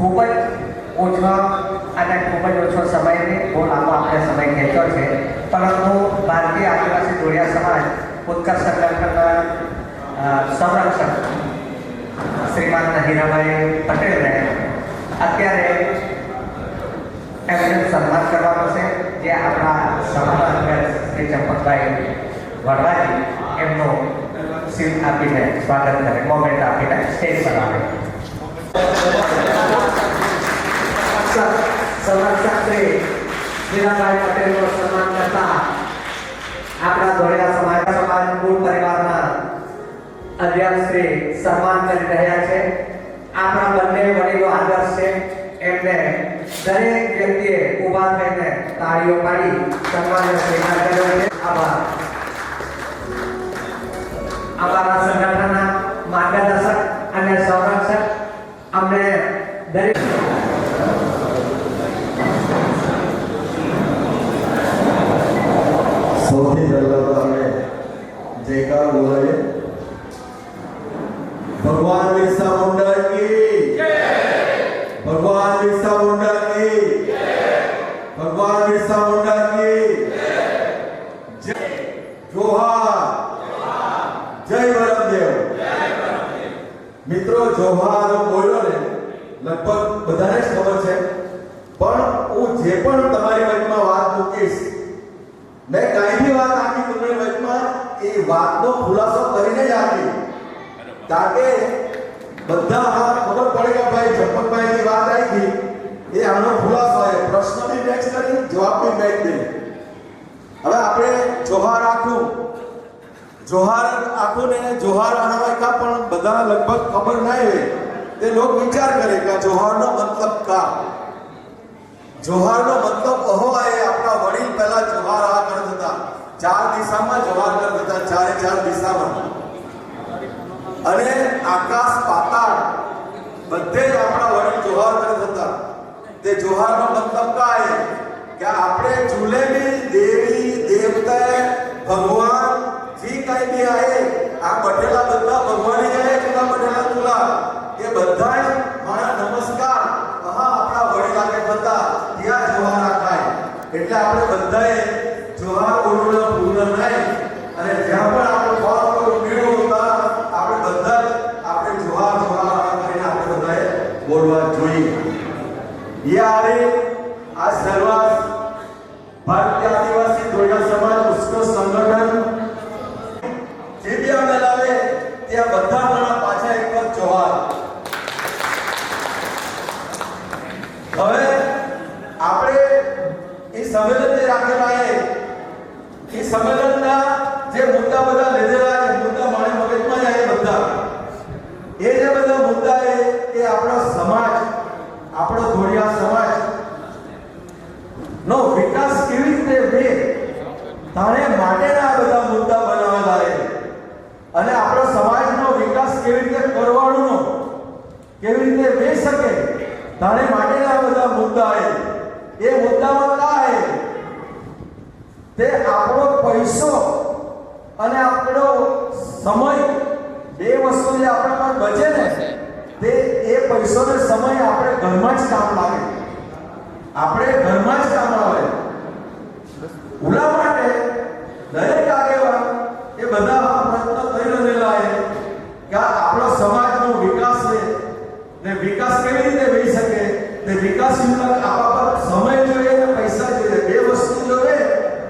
ખૂબ જ ઓછો અને ખૂબ જ ઓછો સમયને બહુ લાંબો આપણે સમય ખેંચ્યો છે. પરંતુ ભારતીય આદિવાસી જોડિયા સમાજ ઉત્કર્ષ સંગઠનના અ, સંરક્ષક શ્રીમાન હીરાભાઈ પટેલને અત્યારે એમને સન્માન કરવાનો છે. જે આપણા સભાના અધ્યક્ષ શ્રી ચંપકભાઈ વડવાજી એમનું સીલ આપીને સ્વાગત કરે મોમેન્ટ આપીને સ્ટેજ પર આવે. સંરક્ષક શ્રી હીરાભાઈ પટેલનું સન્માન કરતા આપણા ધોળિયા સમાજ સમાજ કુળ પરિવારના અધ્યક્ષ સન્માન કરી રહ્યા છે. આપણા બંને વડીલો આદર્શ છે. એમને દરેક વ્યક્તિએ ઊભા થઈને તાળીઓ પાડી સન્માનનો સ્વીકાર કર્યો છે. આભાર. અમારા સૌથી પહેલા તો જયકાર બોલાવીએ ભગવાન બિરસા મુંડા કી ભગવાન બિરસા મુંડા કી ભગવાન બિરસા મુંડા કી જય જોહાર જય વરમદેવ મિત્રો જોહાર બોલ્યો ને લગભગ બધાને જ ખબર છે પણ હું જે પણ તમારી વચમાં વાત મૂકીશ મેં કાંઈ બી વાત આપી તમને વચમાં એ વાતનો ખુલાસો કરીને જ આપી તાકે બધા ખબર પડે કે ભાઈ ચંપકભાઈની વાત આવી ગઈ એ આનો ખુલાસો એ પ્રશ્ન બી મેચ કરી, જવાબ બી મેચ કરી. હવે આપણે જોહાર આખું. જોહાર આખું ને જોહાર આનામાં કા પણ બધા લગભગ ખબર ના હોય. તે લોક વિચાર કરે કે જોહારનો મતલબ કા? જોહારનો મતલબ અહો એ આપણા વડીલ પહેલા જોહાર આ કરતા હતા. ચાર દિશામાં કરતા હતા ચારે ચાર દિશામાં. અને આકાશ પાતાળ બધે જ આપણા વડીલ જોહાર કરતા હતા તે જોહારનો મતલબ કાય કે આપણે ચૂલે દેવી, દેવતા, ભગવાન, જે કઈ બી આયે, આ બટેલા બધા ભગવાને જાય કેટલા બટેલા ચૂલા? એ બધા મારા નમસ્કાર હા આપણા વડીલા કે બધા ત્યાં જોહાર રાખાય એટલે આપણે બધાએ જોહાર બોલવાનો ભૂલ નહીં અને જ્યાં પણ આપણે મેળવું ત્યાં આપણે બધા આપણે જોહાર કરીને આપણે બોલવા જોઈએ. યારે આ સર્વાસ આદિવાસી ધોળિયા સમાજ ઉત્કૃષ્ટ સંગઠન જે બી આ મેળાવે ત્યાં બધા જણા પાછા એક વાર જોહાર હવે આપણે એ સંમેલન જે રાખેલા છે એ સંમેલનના જે મુદ્દા બધા લીધેલા એ મુદ્દા મારે મગજમાં જાય એ બધા. એ જે બધા મુદ્દા એ કે આપણો સમાજ, આપણો ધોળિયા સમાજ. નો, વિકાસ કેવી રીતે વે તારે માટેના બધા મુદ્દા બનાવેલા છે. અને આપણો સમાજનો વિકાસ કેવી રીતે કરવાનો, કેવી રીતે વે શકે તાણે માટેના બધા મુદ્દા છે. એ મુદ્દામાં કા છે? તે આપણો પૈસો અને આપણો સમય બે વસ્તુ જે આપણા પર બચે ને, તે એ પૈસો ને સમય આપણે ઘરમાં જ કામ લાગે. આપણે ઘરમાં જ કામ આવે ઉલા માટે દરેક આગેવાન એ બધા પ્રયત્ન કરી રહેલા છે કે આપણો સમાજનો વિકાસ છે. ને વિકાસ કેવી રીતે થઈ શકે? તે વિકાસ યુવક આપણા પર સમય જોઈએ અને પૈસા જોઈએ બે વસ્તુ જોઈએ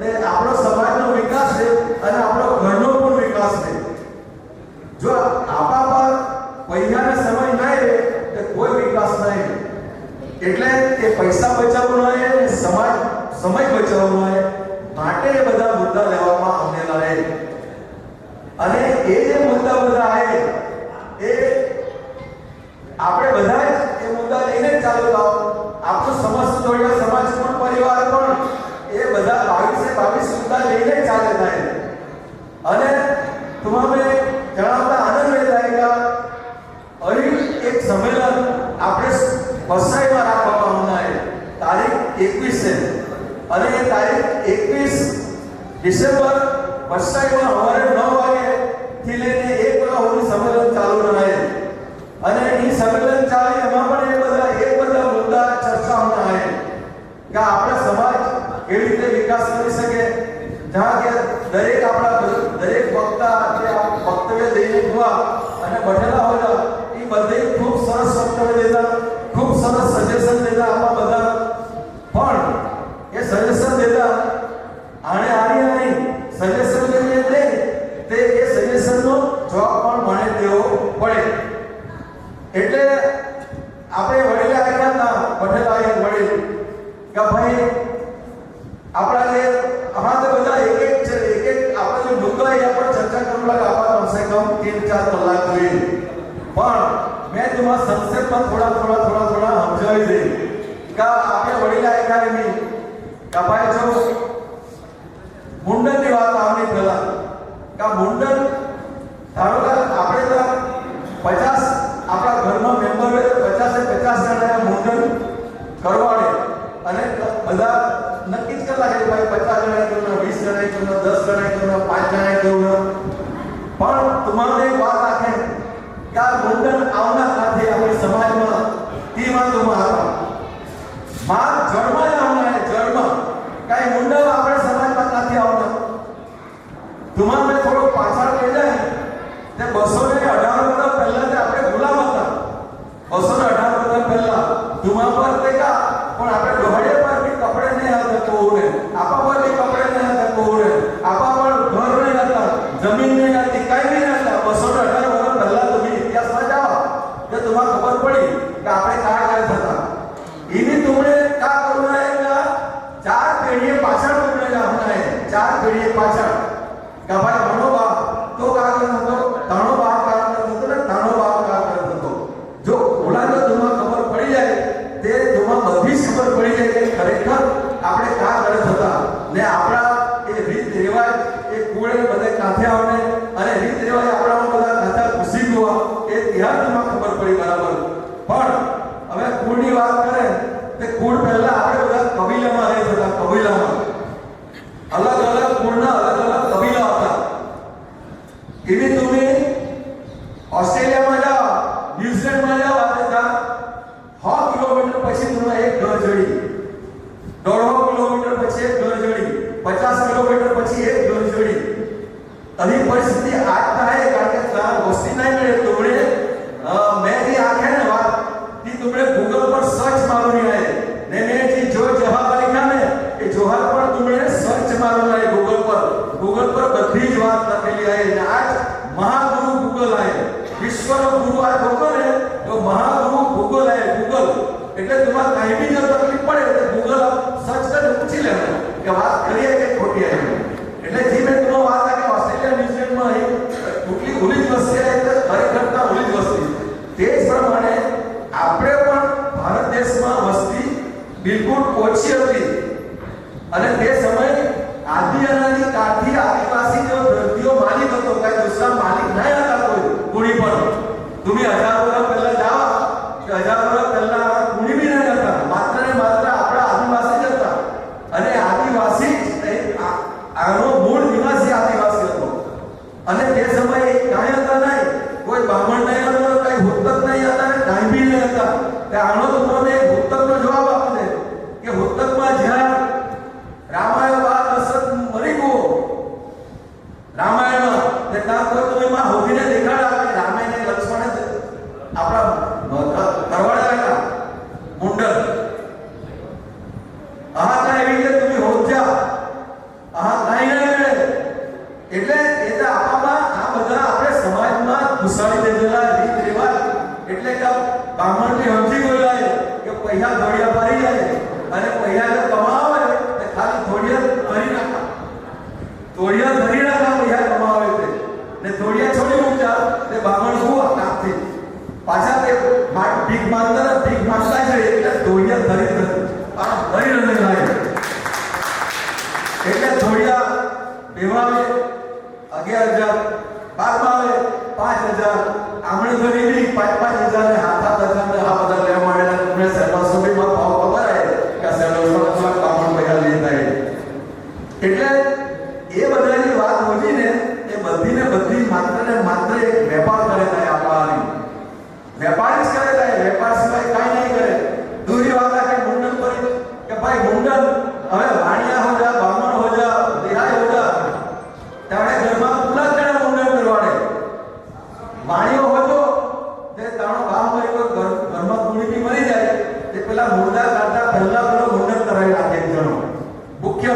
ને આપણો સમાજનો વિકાસ છે અને આપણો ઘરનો પણ વિકાસ છે જો આપણા પર પૈસા ને સમય નહીં રહે તો કોઈ વિકાસ નહીં એટલે એ પૈસા બચાવવાનો હોય અને સમાજ સમય બચાવવાનો હોય માટે એ બધા મુદ્દા લેવામાં આવેલા છે અને એ જે મુદ્દા બધા છે એ આપણે બધા જ એ મુદ્દા લઈને જ ચાલુ થાવ આપણો સમસ્ત જોડિયા સમાજ પણ પરિવાર પણ એ બધા બાવીસે બાવીસ મુદ્દા લઈને જ ચાલે થાય અને તમારે જણાવતા આનંદ એ થાય કે અહીં એક સંમેલન આપણે વસાઈમાં રાખવામાં આવનાર છે. તારીખ એકવીસ છે અને એ તારીખ એકવીસ ડિસેમ્બર વસાઈમાં સવારે નવ વાગે થી લઈને એક વાગ્યા સુધી સંમેલન ચાલુ રહે અને એ સંમેલન ચાલે એમાં પણ એ બધા એક વક્તવ્ય દઈને જોવા અને બનેલા હોય એ બધે ખૂબ સરસ વક્તવ્ય દેતા ખૂબ સરસ સજેશન દેતા આપણા બધા પણ એ સજેશન દેતા આણે આની નહીં સજેશન લઈને દે તે એ સજેશનનો જવાબ પણ મને દેવો પડે એટલે આપણે વડીલે આવ્યા હતા પટેલ આવ્યા વડીલ કે ભાઈ આપણા જે હમણાં તો બધા એક એક છે એક એક આપણે જે મુદ્દા એ આપણે ચર્ચા કરવા લાગે આપણા કમસે કમ तीन ચાર કલાક જોઈએ પણ મેં તમારા સંક્ષેપમાં થોડા થોડા થોડા થોડા સમજાવી દઈ. કા આપણે વડીલા એકાડમી કે ભાઈ જો મુંડનની વાત આવની પહેલા. કા મુંડન? ધારો કે આપણે તો પચાસ આપણા ઘરમાં મેમ્બર હોય તો પચાસે પચાસ જણાએ મુંડન કરવાડે. અને બધા નક્કી જ કરતા કે ભાઈ પચાસ જણાએ કરવું વીસ જણાએ કરવું દસ જણાએ કરવું પાંચ જણાએ કરવું પણ તમારે વાત રાખે કે આ મુંડન આવના સાથે આપણે સમાજમાં તેમાં તમારા માં જળમાં આવના હે જળમાં. કાંઈ મુંડન આપણે સમાજમાં નથી આવના તમારે થોડો પાછળ લઈ જાય. તે બસો ને અઢાર વર્ષ પહેલા તે આપણે ગુલામ હતા. બસો ને અઢાર વર્ષ પહેલા. ધુમા પર તે કા, પણ આપણે ડોહડે પર બી કપડે નહીં હતા તો આપા பெரிய பாச்சாரம் கபாலம் ઓસ્ટ્રેલિયામાં જાઓ ન્યુઝીલેન્ડમાં જાઓ આપણે ત્યાં સો કિલોમીટર પછી તમે એક ઘર જડી દોઢસો કિલોમીટર પછી એક ઘર જડી પચાસ કિલોમીટર પછી એક ઘર જડી અહીં પરિસ્થિતિ આજ થાય કારણ કે ત્યાં વસ્તી નહીં મળે તુમણે અ, મેં જે આંખે ને વાત ती तुमने गूगल पर सर्च मारून आहे ने ने जी जो जवाहर लिखा ने એ જોહાર પર तुमने સર્ચ મારવું आहे गूगल પર गूगल પર બધી જ વાત લખેલી आहे ને આજ મહાગુરુ ગૂગલ आहे વિશ્વનો ગુરુ આ ગોગલ હે? તો મહાગુરુ ગૂગલ હે, ગૂગલ. એટલે તમારે કઈ બી જો તકલીફ પડે તો ગૂગલ સર્ચ કરીને પૂછી લેવાનું કે વાત કરીએ કે ખોટી આવી એટલે જે મેં તમને વાત આ કે ઓસ્ટ્રેલિયા, ન્યુઝીલેન્ડમાં એ કેટલી ઓલી જ વસ્તી એટલે ખરેખરતા ઓલી જ વસ્તી. તે જ પ્રમાણે આપણે પણ ભારત દેશમાં વસ્તી બિલકુલ ઓછી હતી. અને તે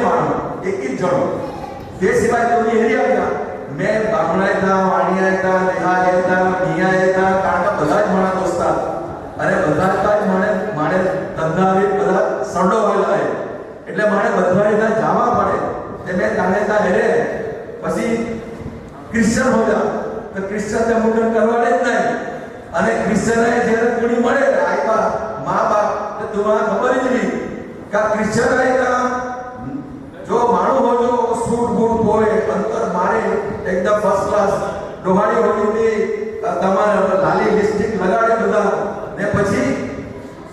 માણો એક જ જણો. તે સિવાય કોઈ હેરી આવ્યા મેં બામણા હતા વાણિયા હતા કારણ કે બધા જ માણા દોસ્તા અને બધા જ માણે માણે ધંધાવી બધા સંડો હોય એટલે માણે બધા ત્યાં જવા પડે. તે મેં તાણે ત્યાં હેરે પછી ક્રિશ્ચન હોયા તો ક્રિશ્ચન તે મુંડન કરવાડે જ નહીં. અને ક્રિશ્ચન જ્યારે કુણી મળે આયપા મા બાપ, તો તું ખબર જ નહીં કે ક્રિશ્ચન આયતા. જો માણું હોજો સૂટ બૂટ હોય, અંતર મારે, એકદમ ફર્સ્ટ ક્લાસ ડોહાડી હોડી તમારે લાલી લિપસ્ટિક લગાડે બધા. ને પછી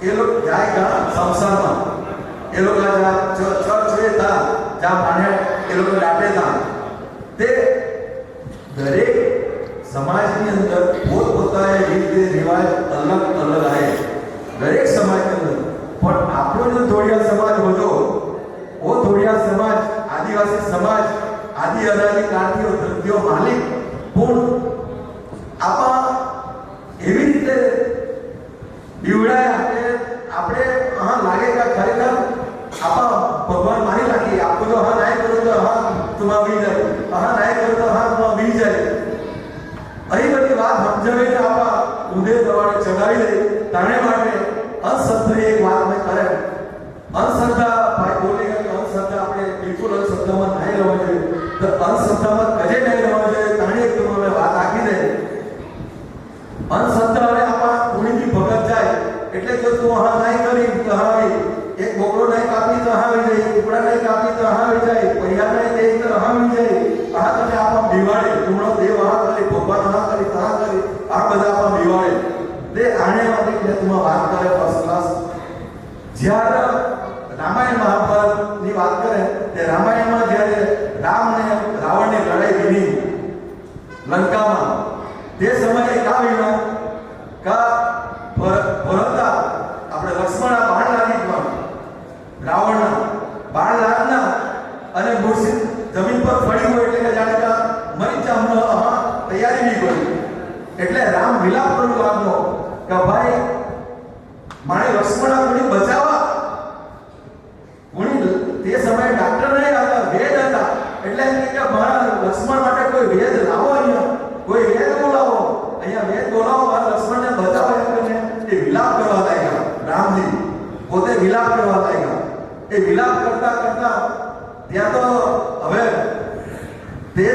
એ લોકો જાય ગા સંસારમાં. એ લોકો ચર્ચ હોય તા જ્યાં માને એ લોકો દાટે તા. તે દરેક સમાજની અંદર પોતપોતાના રીત રિવાજ અલગ અલગ આવે દરેક સમાજની અંદર પણ આપણો જો ધોળિયા સમાજ હતો ઓ ધોળિયા સમાજ આદિવાસી સમાજ, આદિ અનાદિ કાળથી ધંધ્યો માલિક પૂર્ણ આપા એવી રીતે બીવડાય કે આપણે હા લાગે કે ખરેખર આપા ભગવાન મારી લાગી આપકો તો હા નાય કરો તો હા તુમા વી જાય હા નાય કરો તો હા તુમા વી જાય અહીં બધી વાત સમજાવીને આપા ઉદય દવાડે ચડાવી દે. તાણે માટે અસત્ય એક વાત મેં કરે અંધશ્રદ્ધા ભાઈ બોલે કે અંધશ્રદ્ધા આપણે બિલકુલ અંધશ્રદ્ધામાં નહીં રહેવા જોઈએ તો અંધશ્રદ્ધામાં કજે નહીં રહેવા જોઈએ તાણી એક તમે વાત આખી દે અંધશ્રદ્ધા અને આપણા કુણીથી ભગત જાય એટલે જો તું હા નહીં કરી તો હા એક બોકડો નહીં કાપી તો હા આવી જાય એક કુકડા નહીં કાપી તો હા આવી જાય પૈયા નહીં દે તો હા આવી જાય આ તમે આપણા બિવાડે તુમણો દેવ હા કરી ભગવાન હા કરી તો હા કરી આ બધા આપણા બિવાડે તે આણે માટે કે તું વાત કરે ફર્સ્ટ ક્લાસ જ્યારે રામાયણ મહાભારતની વાત કરે તે રામાયણમાં જ્યારે રામ ને રાવણની લડાઈ બની લંકામાં તે સમયે કા વિના કા ભર- ભરતા આપણે લક્ષ્મણ બાણ લાગી ગયો રાવણના બાણ લાગના અને મૂર્છિત જમીન પર પડી હોય એટલે કે જાણે કે મરી જામનો હા તૈયારી નહીં કરી એટલે રામ વિલાપ કરું લાગનો કે ભાઈ, મારે લક્ષ્મણ કોની બચાવવા. કોની તે સમયે ડાક્ટર નહીં હતા વેદ હતા. એટલે એમ કે મારા લક્ષ્મણ માટે કોઈ વેદ લાવો અહીંયા. કોઈ વેદ બોલાવો અહીંયા વેદ બોલાવો, મારા લક્ષ્મણને બચાવો એમ કરીને એ વિલાપ કરવા લાગ્યા. રામજી પોતે વિલાપ કરવા લાગ્યા. એ વિલાપ કરતા કરતા ત્યાં તો હવે તે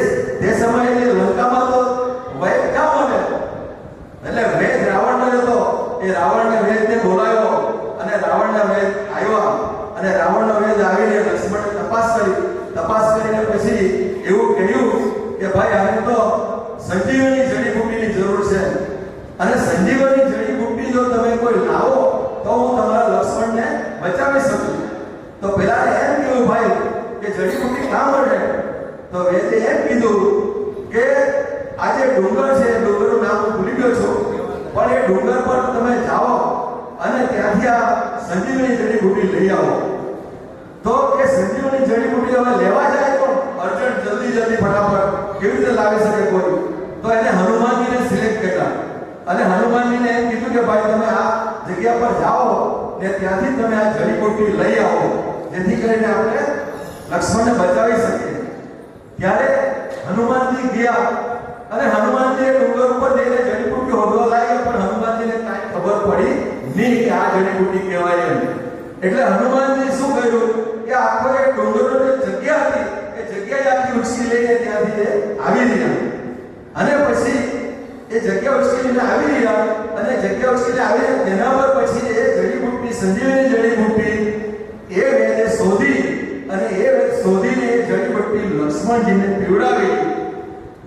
તે સમયે જે લંકામાં તો વૈદ ક્યાં મળે એટલે વેદ રાવણનો હતો એ રાવણને વેદને બોલાવ્યો અને રાવણના વેદ આવ્યા. અને રાવણનો વેદ આવીને લક્ષ્મણે તપાસ કરી. તપાસ કરીને પછી એવું કહ્યું કે ભાઈ આને તો સંજીવની જડીબુટ્ટીની જરૂર છે અને સંજીવની જડીબુટ્ટી જો તમે કોઈ લાવો તો હું તમારા લક્ષ્મણને બચાવી શકું તો પેલા એમ કહ્યું ભાઈ કે જડીબુટ્ટી ક્યાં મળે તો વેદે એમ કીધું કે આ જે ડુંગર છે એ ડુંગરનું નામ હું ભૂલી ગયો છું પણ એ ડુંગર પર તમે જાઓ અને ત્યાંથી આ સંજીવની જડીબુટ્ટી લઈ આવો તો એ સંજીવની જડીબુટ્ટી હવે લેવા જાય તો અર્જન્ટ જલ્દી જલ્દી ફટાફટ કેવી રીતે લાવી શકે કોઈ? તો એને હનુમાનજીને સિલેક્ટ કર્યા. અને હનુમાનજીને એમ કીધું કે ભાઈ તમે આ જગ્યા પર જાઓ ને ત્યાંથી તમે આ જડીબુટ્ટી લઈ આવો, જેથી કરીને આપણે લક્ષ્મણને બચાવી શકીએ. ત્યારે હનુમાનજી ગયા અને હનુમાનજી ડુંગર ઉપર જઈને જડીબુટ્ટી હોદવા લાગ્યા, પણ હનુમાનજીને કાંઈ ખબર પડી નહીં કે આ જડીબુટ્ટી કહેવાય એમ. એટલે હનુમાનજી શું કર્યું? કે આખો એક ડુંગરનો જગ્યા હતી, એ જગ્યાએ આખી ઉચકી લઈને ત્યાંથી એ આવી રહ્યા. અને પછી એ જગ્યા ઉચકીને આવી રહ્યા અને જગ્યા ઉચકીને આવી તેના પર પછી એ જડીબુટ્ટી, સંજીવની જડીબુટ્ટી, એ વેદે શોધી અને એ વેદ શોધીને એ જડીબુટ્ટી લક્ષ્મણજીને પીવડાવી.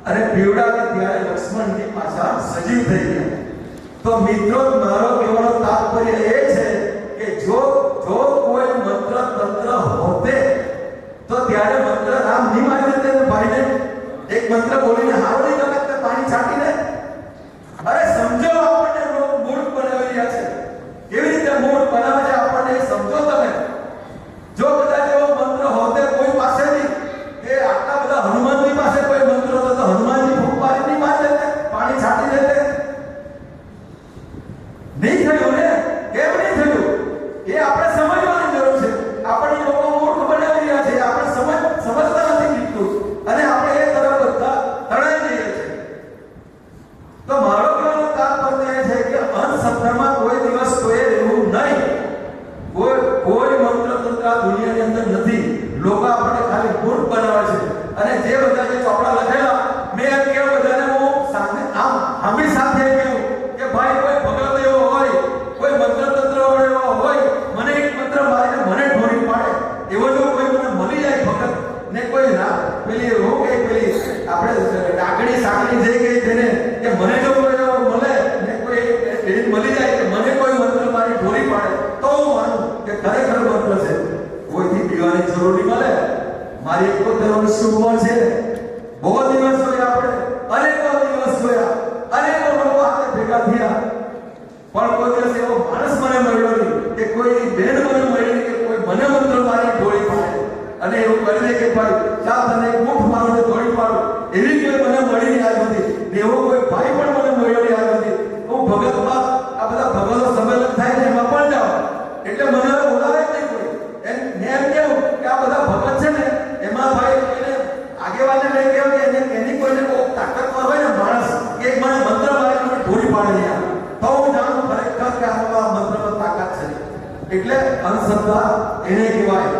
અને પીવડાવી ત્યારે લક્ષ્મણજી પાછા સજીવ થઈ ગયા. તો મિત્રો, મારો કહેવાનો તાત્પર્ય એ છે કે જો જો કોઈ મંત્ર તંત્ર હોતે, તો ત્યારે મંત્ર રામ નહીં મારી દેતે ને ભાઈને એક મંત્ર બોલીને હારો નહીં કરે પાણી છાંટીને અરે સમજો આપણને લોકો મૂળ બનાવી રહ્યા છે કેવી રીતે મૂળ બનાવે છે આપણને એ સમજો તમે જો કદાચ એવો મંત્ર હોતે કોઈ પાસે નહીં કે આટલા બધા હનુમાનજી પાસે કોઈ મંત્ર હતો તો હનુમાનજી ફૂંક મારી નહીં મારી દેતે પાણી છાંટી દેતે તો મારો કહેવાનો તાત્પર્ય એ છે કે અંધશ્રદ્ધામાં કોઈ દિવસ કોઈ રહેવું નહીં કોઈ કોઈ આ દુનિયાની અંદર નથી. લોકો આપણને ખાલી મૂર્ખ બનાવે છે. અને જે બધા જે ચોપડા લખેલા મેં એમ કેવું બધાને હું સામે આમ આમી સાથે કેવું કે ભાઈ કોઈ ભગત એવો હોય કોઈ મંત્ર તંત્ર વાળો એવો હોય મને એક મંત્ર મારીને મને ઢોરી પાડે એવો જો કોઈ મને મળી જાય ભગત ને કોઈ ના પેલી રો કે પેલી આપણે ડાકડી સાકડી જઈ ગઈ તેને કે મને જો કોઈ એવો મળે ને કોઈ એવી મળી જાય કે મને કોઈ મંત્ર મારી ઢોરી પાડે તો હું માનું કે ખરેખર મંત્ર છે કોઈથી પીવાની જરૂર નહીં મળે મારી એક પોતાનો છે. બહુ દિવસ હોય આપણે. અનેકો દિવસ જોયા અનેકો લોકો આપણે ભેગા થયા. પણ કોઈ દિવસ એવો માણસ મને મળ્યો નહીં કે કોઈ બેન ઢોળી તો જાણું ખરેખર કે આમાં મંત્રમાં તાકાત છે. એટલે અંધશ્રદ્ધા એને કહેવાય.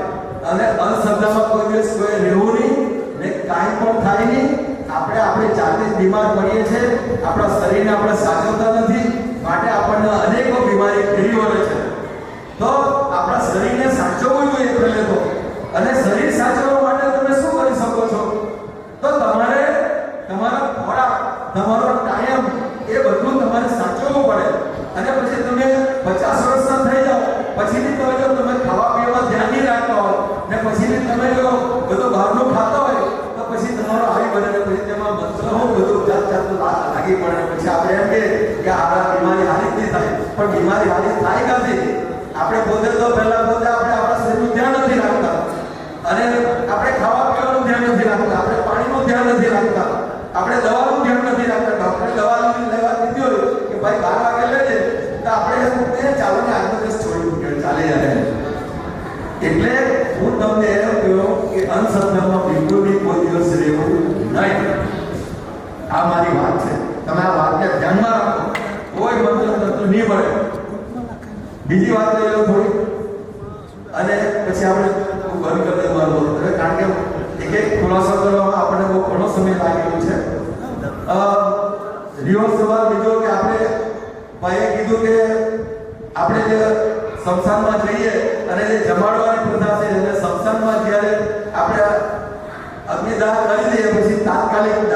અને અંધશ્રદ્ધામાં કોઈ દિવસ કોઈ રહેવું નહીં, ને કાંઈ પણ થાય નહીં. આપણે આપણે જાતે બીમાર પડીએ છીએ. આપણા શરીરને આપણે સાચવતા નથી. માટે આપણને અનેકો બીમારી ઘેરી વળે છે. તો આપણા શરીરને સાચવવું જોઈએ પહેલે તો. અને શરીર સાચવવા માટે તમે શું કરી શકો છો તો તમારે તમારા ખોરાક તમારો ટાઈમ એ બધું તમારે સાચવવું પડે. અને પછી તમે પચાસ વર્ષના થઈ જાઓ. પછીની તમે જો તમે ખાવા પીવામાં ધ્યાન નહીં રાખતા હોય ને પછીની તમે જો બધું બહારનું ખાતા હોય, તો પછી તમારો આવી બને ને પછી તેમાં મંત્ર હું બધું જાત જાતનું લાગી પડે પછી આપણે એમ કે આ બીમારી હારી નહીં થાય. પણ બીમારી હારી થાય નથી આપણે પોતે તો પહેલા પોતે આપણે આપણા શરીરનું ધ્યાન નથી રાખતા. અને આપણે ખાવા પીવાનું ધ્યાન નથી રાખતા. આપણે પાણીનું ધ્યાન નથી રાખતા. આપણે દવાનું ધ્યાન નથી રાખતા. ડોક્ટરે દવા લીધી લેવા કીધી હોય કે ભાઈ બાર વાગે લેજે તો આપણે એમ કે ચાલો ને આજનો દિવસ છોડી મૂક્યો ચાલે જાય એટલે હું તમને એમ કહ્યું કે અંધશ્રદ્ધામાં સંસ્થાનમાં જઈએ અને જે જમાડવાની પ્રથા છે એને સંસ્થાનમાં જ્યારે આપણે અગ્નિદાહ કરી દઈએ, પછી તાત્કાલિક